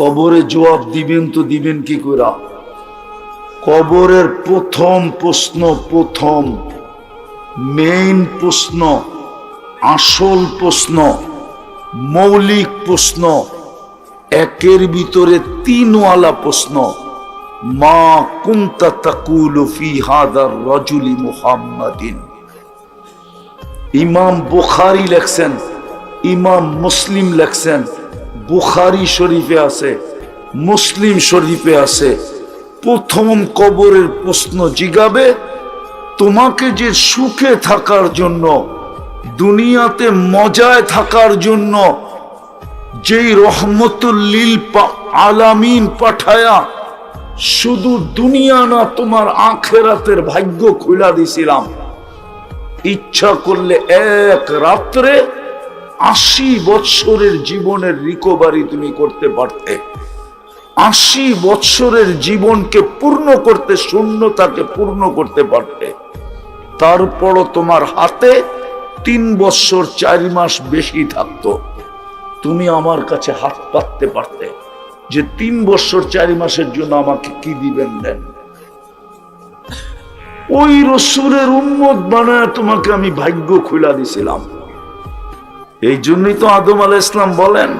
কবরে জবাব দিবেন তো দিবেন কি করে কবরের প্রথম প্রশ্ন প্রথম মেইন প্রশ্ন, আসল প্রশ্ন, মৌলিক প্রশ্ন, একের ভিতরে তিনওয়ালা প্রশ্ন, মা কুন্তা তাকুলু ফি হাদার রজুলি মুহাম্মাদিন। ইমাম বুখারি লেখছেন, ইমাম মুসলিম লেখছেন বুখারি শরীফে আছে, মুসলিম শরীফে আছে। প্রথম কবরের প্রশ্ন জিগাবে, তোমাকে যে সুখে থাকার জন্য, দুনিয়াতে মজায় থাকার জন্য যেই রহমতুল্লিল আলামিন পাঠায়া, শুধু দুনিয়া না, তোমার আখেরাতের ভাগ্য খুলা দিছিলাম। ইচ্ছা করলে এক রাত্রে আশি বৎসরের জীবনের রিকভারি তুমি করতে পারতে। আশি বৎসরের জীবনকে পূর্ণ করতে, শূন্যতাকে পূর্ণ করতে পারতে। তারপরও তোমার হাতে তিন বৎসর, চার মাস বেশি থাকতো। তুমি আমার কাছে হাত পাততে পারতে যে তিন বৎসর, চারি মাসের জন্য আমাকে কি দিবেন দেন। ওই রসুরের উন্মত বানায় তোমাকে আমি ভাগ্য খুলা দিছিলাম। এই জন্যই তো আদম আল ইসলাম বলেন,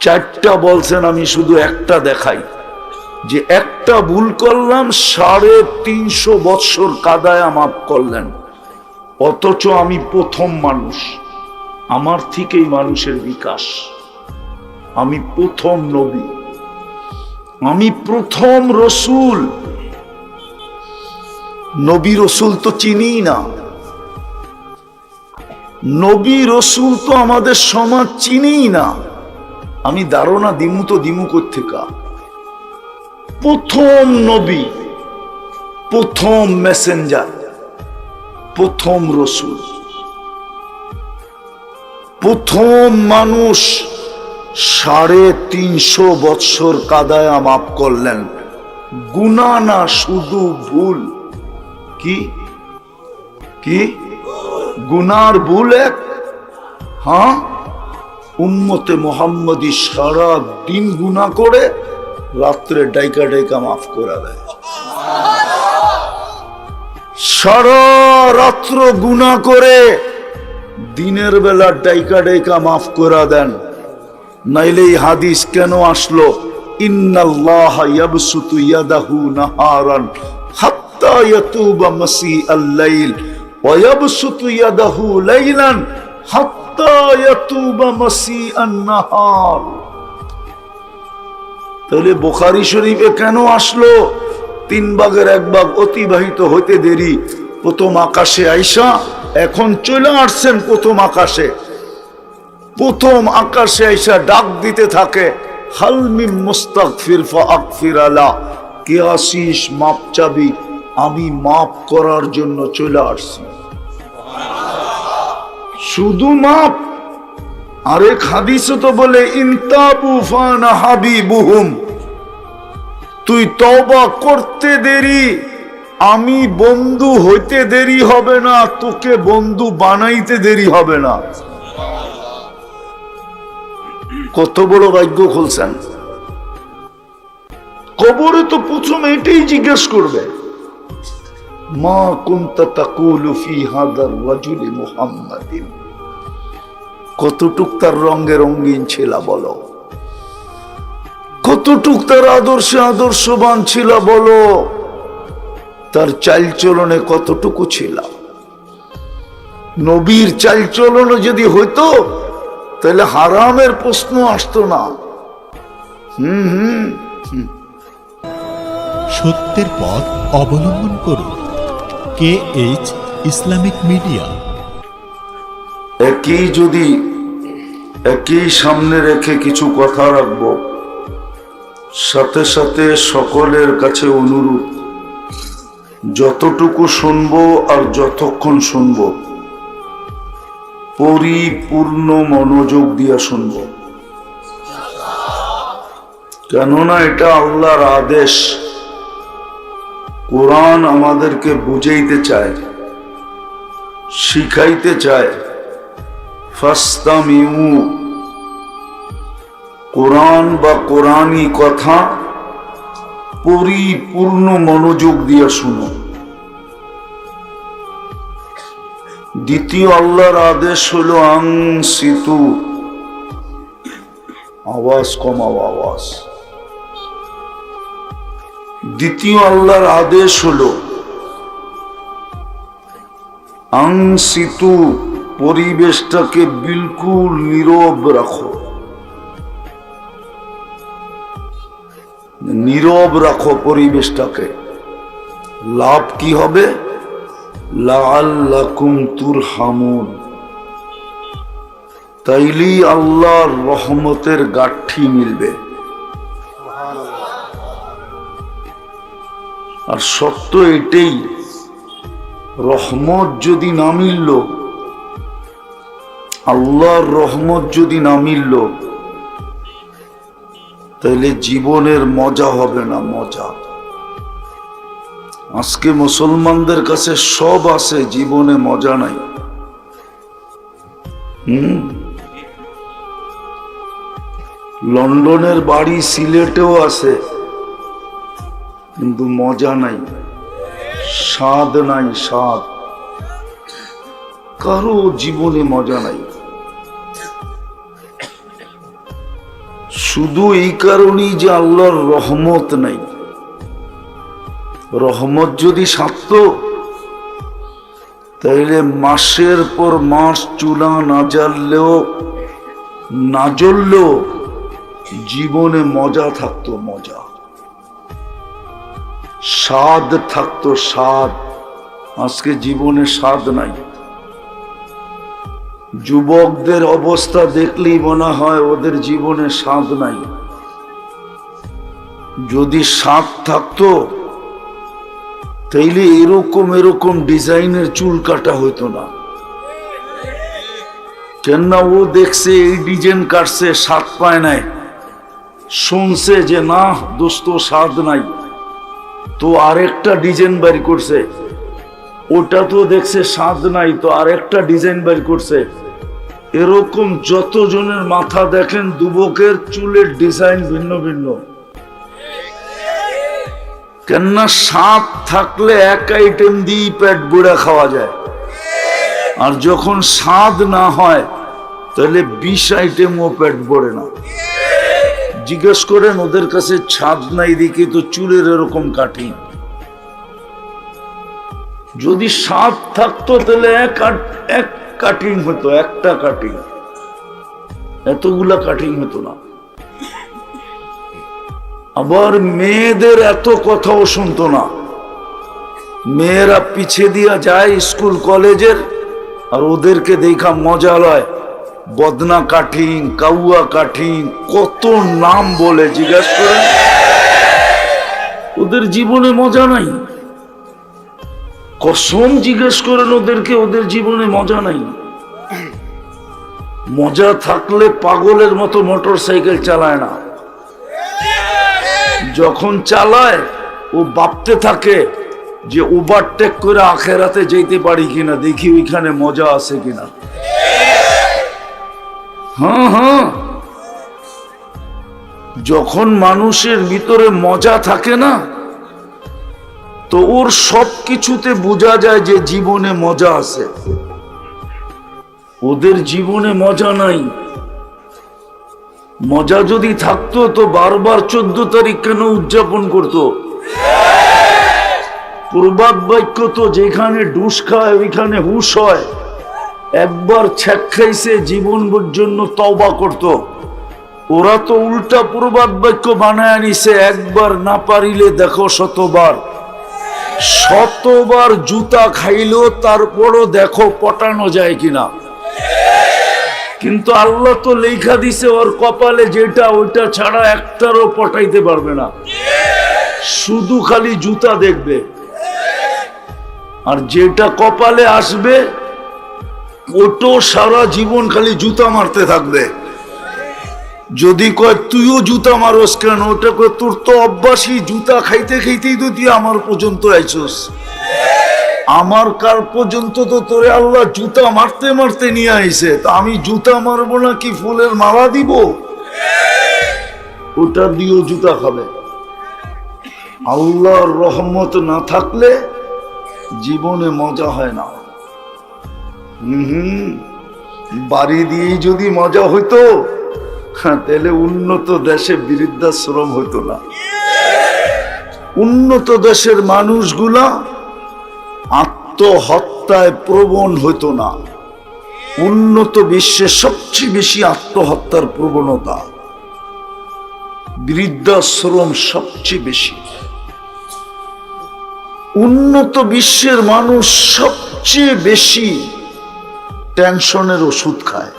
চারটা বলছেন, আমি শুধু একটা দেখাই। যে একটা ভুল করলাম, সাড়ে তিনশো বৎসর কাদায়া মাফ করলেন। অথচ আমি প্রথম মানুষ। আমার থেকেই মানুষের বিকাশ। আমি প্রথম নবী। আমি প্রথম রসুল। নবী রসুল তো চিনি না। নবী রসুল তো আমাদের সমাজ চিনি না। আমি দারোনা দিমু তো দিমু কোথেকা প্রথম নবী, প্রথম মেসেঞ্জার প্রথম রসুল। প্রথম মানুষ সাড়ে তিনশো বৎসর কাদায়া মাফ করলেন। গুনা না শুধু ভুল। কি? কি? গুনার ভুল এক হ্যাঁ? উম্মতে মোহাম্মদী সারা দিন গুণা করে রাত্রে ডাইকা ডাইকা মাফ করে দেয়। সারা রাত্র গুণা করে দিনের বেলা ডাইকা ডাইকা মাফ করে দেন। নাইলে হাদিস কেন আসলো? ইন্নাল্লাহ ইয়াদাহু নাহারান হাত্তা ইয়াতুবা মাসি আল-লাইল তাহলে বুখারী শরীফে কেন আসলো? তিন ভাগের এক ভাগ অতিবাহিত হতে দেরি। প্রথম আকাশে আইসা, এখন চলে আসছেন প্রথম আকাশে। প্রথম আকাশে আইসা ডাক দিতে থাকে হালমিম মুস্তাক ফিরফা আকফির আলা কে আসিস মাপ চাবি আমি মাপ করার জন্য চলে আসছি। শুধু মাপ আরেক হাদিসে তো বলে ইনতাবু হাবিবুহুম। তুই তওবা করতে দেরি, আমি বন্ধু হইতে দেরি হবে না, তোকে বন্ধু বানাইতে দেরি হবে না। কত বড় ভাগ্য খুলছেন। কবরে তো প্রথম এটাই জিজ্ঞেস করবে মা কুন্তা হাদার রাজুলি মুহাম্মাদিন। কতটুক তার রঙে রঙিন ছিল বলো। কতটুক তার আদর্শে আদর্শবান ছিল বলো। তার চালচলনে কতটুকু ছিল। নবীর চালচলন যদি হইতো, তাহলে হারামের প্রশ্ন আসতো না। হুম হুম। সত্যের পথ অবলম্বন করুন। কে এইচ ইসলামিক মিডিয়া একই যদি একই সামনে রেখে কিছু কথা রাখব, সাথে সাথে সকলের কাছে অনুরোধ, যতটুকু শুনব আর যতক্ষণ শুনব, পরিপূর্ণ মনোযোগ দিয়া শুনব। কেননা এটা আল্লাহর আদেশ। কোরআন আমাদেরকে বুঝাইতে চায়, শিখাইতে চায়। ফাস্তামিউ, কোরআন বা কোরআনই কথা পরিপূর্ণ মনোযোগ দিয়ে শুনো। দ্বিতীয় আল্লাহর আদেশ হল আং সিতু, আওয়াজ কমাও আওয়াজ। দ্বিতীয় আল্লাহর আদেশ হলো আং সিতু পরিবেশটাকে বিলকুল নীরব রাখো। নীরব রাখো পরিবেশটাকে। লাভ কি হবে? লাআল্লাকুম তুরহামুন। তাইলেই আল্লাহর রহমতের গাঠি মিলবে। আর সত্য এটাই, রহমত যদি না মিলল, আল্লাহর রহমত যদি না মিলল, তাহলে জীবনের মজা হবে না মজা। আজকে মুসলমানদের কাছে সব আছে, জীবনে মজা নাই। হুম? লন্ডনের বাড়ি সিলেটেও আছে। কিন্তু মজা নাই। স্বাদ নাই স্বাদ। কারও জীবনে মজা নাই। শুধু এই কারণেই যে আল্লাহর রহমত নাই। রহমত যদি সারত তাইলে মাসের পর মাস চুলা না জ্বাললেও, না জ্বললেও জীবনে মজা থাকতো মজা। স্বাদ থাকতো স্বাদ আজকে জীবনে স্বাদ নাই। যুবকদের অবস্থা দেখলেই মনে হয় ওদের জীবনে স্বাদ নাই। যদি স্বাদ থাকতো, তাইলে এরকম এরকম ডিজাইনের চুল কাটা হইতো না। কেননা ও দেখছে এই ডিজাইন কাটছে স্বাদ পায় নাই। শুনছে যে, না, দোস্ত স্বাদ নাই। তো আরেকটা ডিজাইন বাড়ি করছে। ওটা তো দেখছে স্বাদ নাই, তো আরেকটা ডিজাইন বাড়ি করছে। এরকম যতজনের মাথা দেখেন, দুবকের চুলের ডিজাইন ভিন্ন ভিন্ন। কেননা সাপ থাকলে এক আইটেম দিয়েই পেট বুড়া খাওয়া যায়। আর যখন স্বাদ না হয়, তাহলে বিশ আইটেমও পেট ভরে না। জিজ্ঞেস করেন, ওদের কাছে ছাদ নাই দেখে তো চুলের এরকম কাটিং। যদি সাপ থাকতো তাহলে এক এক কাটিং হতো, একটা কাটিং। এতগুলা কাটিং হতো না। আবার মেয়েদের এত কথাও শুনতো না। মেয়েরা পিছিয়ে দিয়া যায় স্কুল, কলেজের, আর ওদেরকে দেখা মজা লয়। বদনা কাঠিং কাউয়া কাঠিং কত নাম বলে জিজ্ঞাসা করেন? ওদের জীবনে মজা নাই। কসম জিজ্ঞেস করেন ওদেরকে, ওদের জীবনে মজা নাই। মজা থাকলে পাগলের মতো মোটর সাইকেল চালায় না। যখন চালায়, ও ভাবতে থাকে যে ওভারটেক করে আখেরাতে যেতে পারি কিনা, দেখি ওইখানে মজা আছে কিনা। হ্যাঁ হ্যাঁ। যখন মানুষের ভিতরে মজা থাকে না, তো ওর সব কিছুতে বোঝা যায় যে জীবনে মজা আছে। ওদের জীবনে মজা নাই। মজা যদি থাকতো, তো বারবার চোদ্দ তারিখ কেন উদযাপন করতো? প্রবাদ বাক্য তো, যেখানে ডুস খায়, ওইখানে হুশ হয়। একবার ছ্যাক খাইছে জীবন জন্য তওবা করত। ওরা তো উল্টা প্রবাদ বাক্য বানায় নিছে একবার না পারিলে দেখো শতবার। শতবার জুতা খাইলেও তারপরও দেখো পটানো যায় কিনা। কিন্তু আল্লাহ তো লেখা দিছে, ওর কপালে যেটা ওইটা ছাড়া একটারও পটাইতে পারবে না। শুধু খালি জুতা দেখবে। আর যেটা কপালে আসবে ওটো সারা জীবন খালি জুতা মারতে থাকবে। যদি কয়, তুইও জুতা মারস কেন? ওটা কয়, তোর তো অভ্যাসই, জুতা খাইতে খাইতেই তো তুই আমার পর্যন্ত আইছস। আমার কার পর্যন্ত তো তোরে আল্লাহ জুতা মারতে মারতে নিয়ে আইছে? তা আমি জুতা মারবো না কি ফুলের মালা দিব? ওটা দিয়েও জুতা খাবে। আল্লাহর রহমত না থাকলে জীবনে মজা হয় না। বাড়ি দিয়েই যদি মজা হইতো হ্যাঁ, তাহলে উন্নত দেশে বৃদ্ধাশ্রম হইতো না। উন্নত দেশের মানুষগুলা আত্মহত্যায় প্রবণ হইতো না। উন্নত বিশ্বে সবচেয়ে বেশি আত্মহত্যার প্রবণতা বৃদ্ধাশ্রম সবচেয়ে বেশি। উন্নত বিশ্বের মানুষ সবচেয়ে বেশি টেনশনের ওষুধ খায়।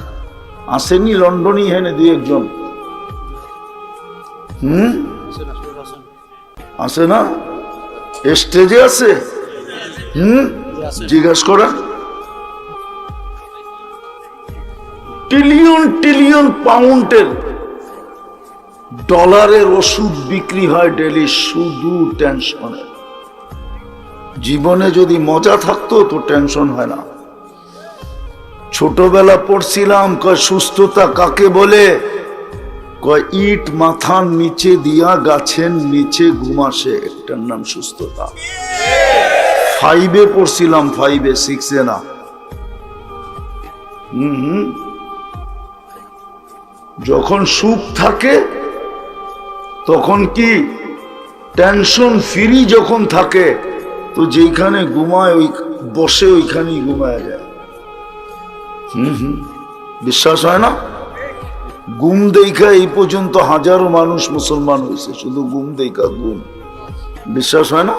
আসেনি, লন্ডনই হেনে দুই একজন। হুম? আছে না? স্টেজে আছে? হুম? জিজ্ঞাসা করা। ট্রিলিয়ন ট্রিলিয়ন পাউন্ডের ডলারের ওষুধ বিক্রি হয় ডেলি, শুধু টেনশনে। জীবনে যদি মজা থাকতো, তো টেনশন হয় না। ছোটবেলা পড়ছিলাম, কয় সুস্থতা কাকে বলে? কয়, ইট মাথার নিচে দিয়া গাছের নিচে ঘুমাসে। একটার নাম সুস্থতা। ফাইভে পড়ছিলাম ফাইভে সিক্সে না। যখন সুখ থাকে, তখন কি টেনশন ফ্রি যখন থাকে, তো যেখানে ঘুমায়, ওই বসে ওইখানেই ঘুমায় যায়। হুম হুম। বিশ্বাস হয় না? গুম দেখা এই পর্যন্ত হাজারো মানুষ মুসলমান হয়েছে শুধু গুম দেখা গুম। বিশ্বাস হয় না?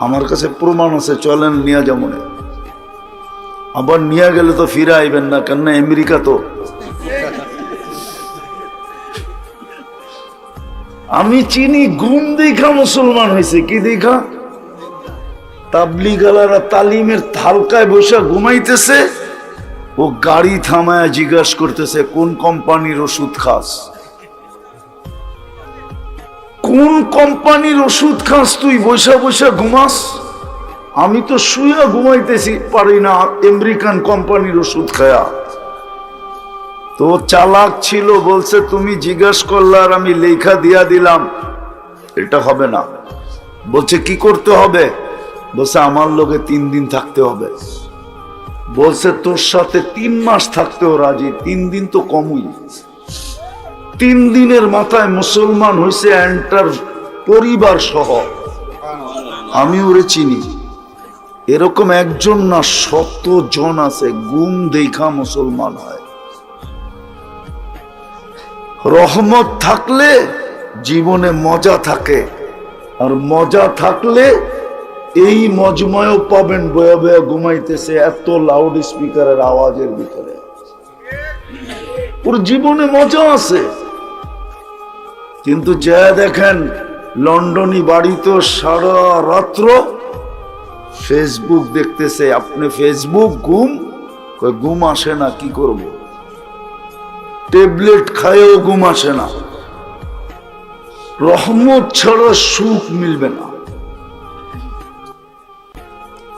আমার কাছে প্রমাণ আছে, চলেন নিয়ে যেমন আবার নিয়ে গেলে তো ফিরে আইবেন না, কেননা আমেরিকা তো। আমি চিনি গুম দেখা মুসলমান হয়েছে কি দেখা তাবলিগালারা তালিমের থালকায় বসে ঘুমাইতেছে। ও গাড়ি থামায় জিজ্ঞাসা করতেছে, কোন কোম্পানির ওষুধ খাস? কোন কোম্পানির ওষুধ খাস তুই? বৈশা বৈশা ঘুমাস? আমি তো শুয়ে ঘুমাইতেছি, পারি না আমেরিকান কোম্পানির ওষুধ খায়া। তো চালাক ছিল, বলছে, তুমি জিজ্ঞাসা করলে আর আমি লেখা দিয়া দিলাম। এটা হবে না। বলছে, কি করতে হবে? বলছে, আমার লোকে তিন দিন থাকতে হবে। বলছে, তোর সাথে তিন মাস থাকতেও রাজি, তিন দিন তো কমই। তিন দিনের মাথায় মুসলমান হয়েছে এন্টার পরিবার সহ। আমি ওরে চিনি। এরকম একজন না শত জন আছে, গুম দেখা মুসলমান হয়। রহমত থাকলে জীবনে মজা থাকে, আর মজা থাকলে এই মজময় পাবেন, বয়া বয়া ঘুমাইতেছে এত লাউড স্পিকারের আওয়াজের ভিতরে। ওর জীবনে মজা আছে। কিন্তু যা দেখেন, লন্ডনী বাড়ি তো সারা রাত্র ফেসবুক দেখতেছে। আপনি ফেসবুক ঘুম? ঘুম আসে না, কি করব? ট্যাবলেট খায়ও ঘুম আসে না। রহমত ছাড়া সুখ মিলবে না।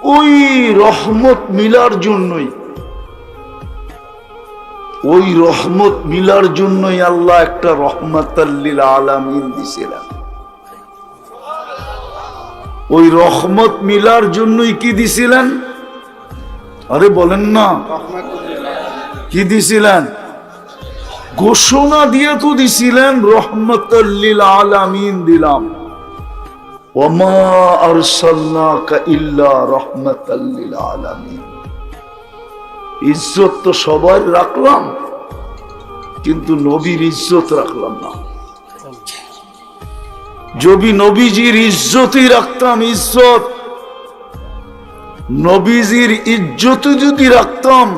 ওই রহমত মিলার জন্যই। ওই রহমত মিলার জন্যই আল্লাহ একটা রহমতাল্লিল আলামিন দিছিলেন ওই রহমত মিলার জন্যই কি দিছিলেন? আরে বলেন না। কি দিছিলেন? ঘোষণা দিয়ে তো দিছিলেন রহমতাল্লিল আলামিন দিলাম। ইজ্জত তো সবার রাখলাম, কিন্তু নবীর ইজ্জত রাখলাম না। যদি নবীজির ইজ্জতই রাখতাম, ইজ্জত, নবীজির ইজ্জত যদি রাখতাম,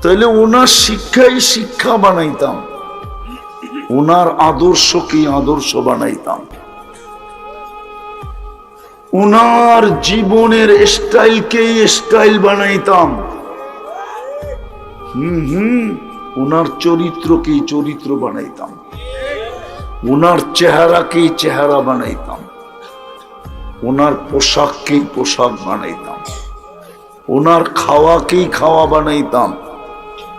তাহলে ওনার শিক্ষাই শিক্ষা বানাইতাম। ওনার আদর্শকেই আদর্শ বানাইতাম? উনার জীবনের স্টাইলকেই স্টাইল বানাইতাম। হুম হুম, উনার চরিত্রকেই চরিত্র বানাইতাম। উনার চেহারাকেই চেহারা বানাইতাম। ওনার পোশাককেই পোশাক বানাইতাম। ওনার খাওয়াকেই খাওয়া বানাইতাম।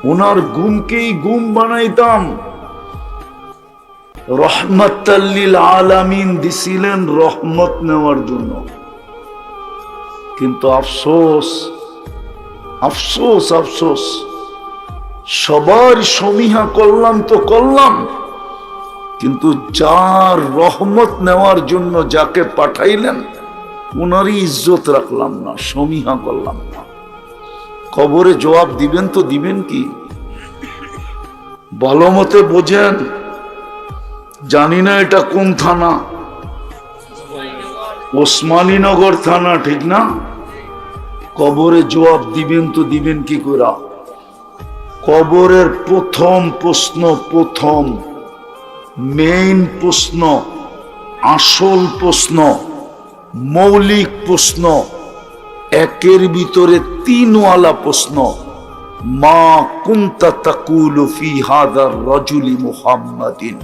ওনার গুমকেই গুম বানাইতাম। রহমতাল্লিল আলামিন দিছিলেন রহমত নেওয়ার জন্য। কিন্তু আফসোস আফসোস আফসোস, সবার সমীহা করলাম তো করলাম, কিন্তু যার রহমত নেওয়ার জন্য যাকে পাঠাইলেন ওনারই ইজ্জত রাখলাম না, সমীহা করলাম না। কবরে জবাব দিবেন তো দিবেন কি? ভালো মতে বোঝেন জানি না এটা কোন থানা। ওসমানীনগর থানা, ঠিক না? কবরে জবাব দিবেন তো দিবেন কি করে কবরের প্রথম প্রশ্ন প্রথম মেইন প্রশ্ন, আসল প্রশ্ন, মৌলিক প্রশ্ন, একের ভিতরে তিনওয়ালা প্রশ্ন, মা কুন্তা তাকুলু ফি হাদার রজুলি মুহাম্মাদিন।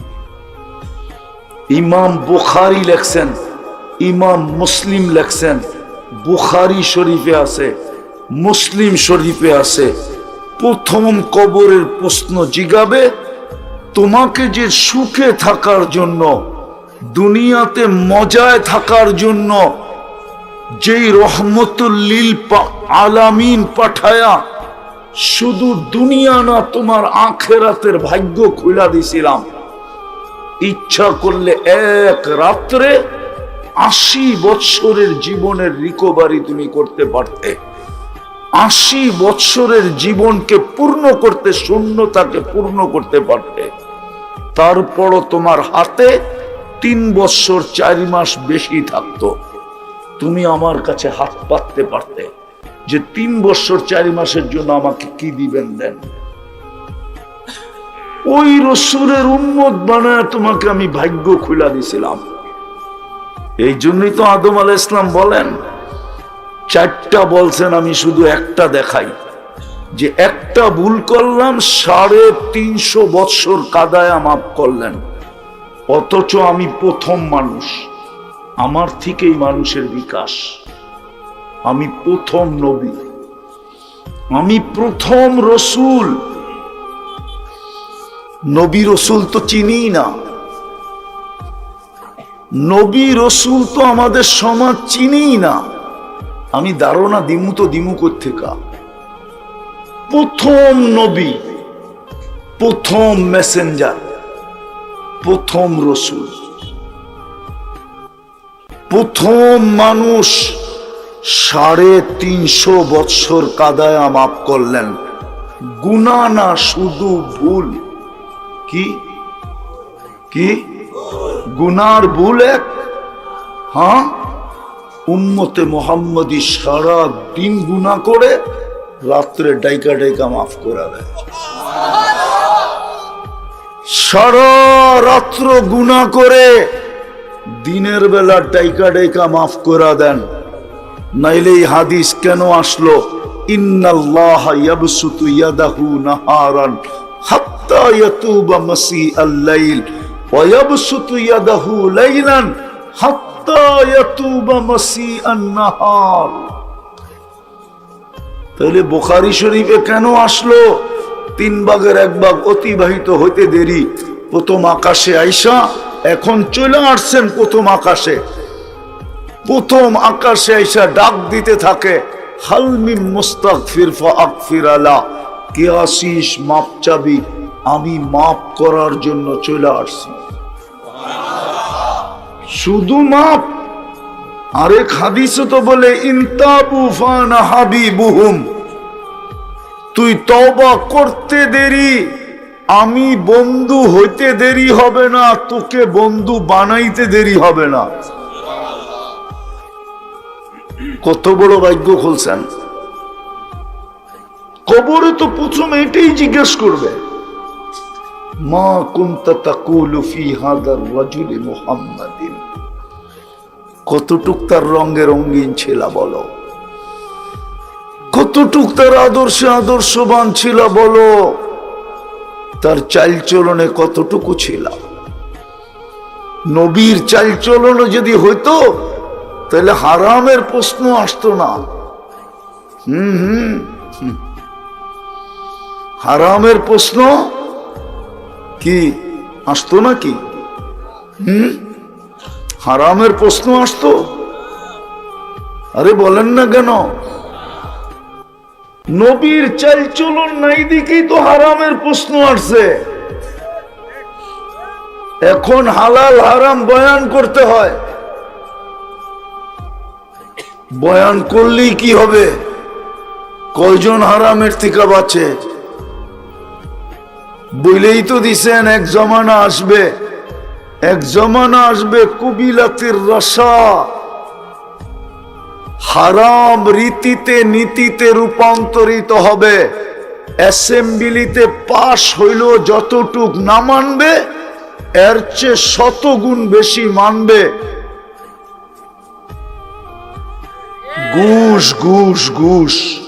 ইমাম বুখারি লেখছেন, ইমাম মুসলিম লেখছেন, বুখারি শরীফে আছে, মুসলিম শরীফে আছে। প্রথম কবরের প্রশ্ন জিগাবে, তোমাকে যে সুখে থাকার জন্য, দুনিয়াতে মজায় থাকার জন্য, যেই রহমতুল্লিল আলামিন পাঠায়া, শুধু দুনিয়া না তোমার আখেরাতের ভাগ্য খুলা দিছিলাম। ইচ্ছা করলে এক রাত্রে আশি বৎসরের জীবনের রিকভারি তুমি করতে পারতে। আশি বৎসরের জীবনকে পূর্ণ করতে, শূন্যতাকে পূর্ণ করতে পারতে। তারপরও তোমার হাতে তিন বৎসর, চার মাস বেশি থাকতো। তুমি আমার কাছে হাত পাততে পারতে যে তিন বৎসর, চারি মাসের জন্য আমাকে কি দিবেন দেন। ওই রসুরের উন্মত বানায় তোমাকে আমি ভাগ্য খুলা দিছিলাম। এই জন্যই তো আদম আল ইসলাম বলেন, চারটা বলছেন, আমি শুধু একটা দেখাই। যে একটা ভুল করলাম, সাড়ে তিনশো বৎসর কাদায়া মাফ করলেন। অথচ আমি প্রথম মানুষ, আমার থেকেই মানুষের বিকাশ। আমি প্রথম নবী, আমি প্রথম রসুল। নবী রসুল তো চিনি না। নবী রসুল তো আমাদের সমাজ চিনি না। আমি ধারণা দিমু তো দিমু থেকে প্রথম নবী, প্রথম মেসেঞ্জার প্রথম রসুল। প্রথম মানুষ সাড়ে তিনশো বৎসর কাদায়া মাফ করলেন। গুনা না শুধু ভুল। কি? কি? গুনার ভুল এক? হ্যাঁ? উম্মতে মোহাম্মদী সারা দিন গুনা করে রাত্রে ডাইকা ডাইকা মাফ করে দেয়। সারা রাত্র গুনা করে দিনের বেলা ডাইকা ডাইকা মাফ করে দেন। নাইলে হাদিস কেন আসলো? ইন্নাল্লাহ ইয়াবসুতু ইয়াদাহু নাহারান তাহলে বুখারী শরীফে কেন আসলো? তিন ভাগের এক ভাগ অতিবাহিত হইতে দেরি। প্রথম আকাশে আইসা এখন চলে আসছেন প্রথম আকাশে। প্রথম আকাশে আইসা ডাক দিতে থাকে হালমিম মুস্তাগফির ফাগফির আলা কে আসিস মাপ চাবি আমি মাপ করার জন্য চলে আসছি। শুধু মাপ আরেক হাদিসে তো বলে ইনতাবু ফানা হাবিবুহুম। তুই তওবা করতে দেরি, আমি বন্ধু হইতে দেরি হবে না, তোকে বন্ধু বানাইতে দেরি হবে না। কত বড় ভাগ্য খুলছেন। কবরে তো প্রথম এটাই জিজ্ঞেস করবে মা কুন্তা তাকুলু হাদার কতটুক তার রঙে রঙিন ছিল বলো। কতটুক তার আদর্শে আদর্শবান ছিল বলো। তার চালচলনে কতটুকু ছিল। নবীর চালচলন যদি হইতো, তাহলে হারামের প্রশ্ন আসতো না। হুম হুম। হারামের প্রশ্ন কি? আসতো নাকি? হুম? হারামের প্রশ্ন আসতো? আরে বলেন না কেন? নবীর চাল চলন নাই দিকেই তো হারামের প্রশ্ন আসছে। এখন হালাল হারাম বয়ান করতে হয়। বয়ান করলেই কি হবে? কয়জন হারামের থেকে বাঁচে বইলেই তো দিছেন, এক জমানা আসবে। এক জমানা আসবে কবিলাতের রসা। হারাম রীতিতে, নীতিতে রূপান্তরিত হবে। অ্যাসেম্বলিতে পাশ হইল যতটুক না মানবে, এর চেয়ে শত গুণ বেশি মানবে। ঘুষ ঘুষ ঘুষ।